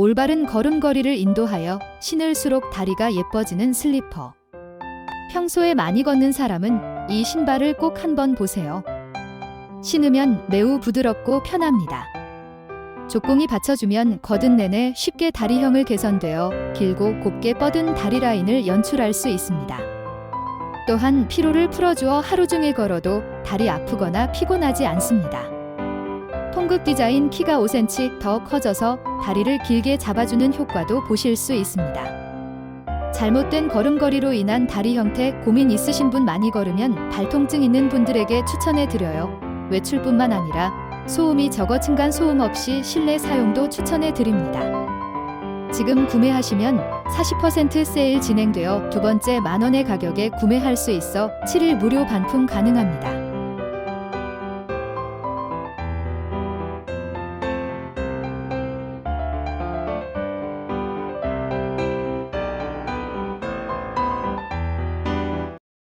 올바른 걸음걸이를 인도하여 신을수록 다리가 예뻐지는 슬리퍼. 평소에 많이 걷는 사람은 이 신발을 꼭 한번 보세요. 신으면 매우 부드럽고 편합니다. 조공이 받쳐주면 걷은 내내 쉽게 다리형을 개선되어 길고 곱게 뻗은 다리 라인을 연출할 수 있습니다. 또한 피로를 풀어주어 하루 종일 걸어도 다리 아프거나 피곤하지 않습니다. 통극 디자인 키가 5cm 더 커져서 다리를 길게 잡아주는 효과도 보실 수 있습니다. 잘못된 걸음걸이로 인한 다리 형태 고민 있으신 분 많이 걸으면 발통증 있는 분들에게 추천해 드려요. 외출뿐만 아니라 소음이 적어 층간 소음 없이 실내 사용도 추천해 드립니다. 지금 구매하시면 40% 세일 진행되어 두 번째 만 원의 가격에 구매할 수 있어 7일 무료 반품 가능합니다.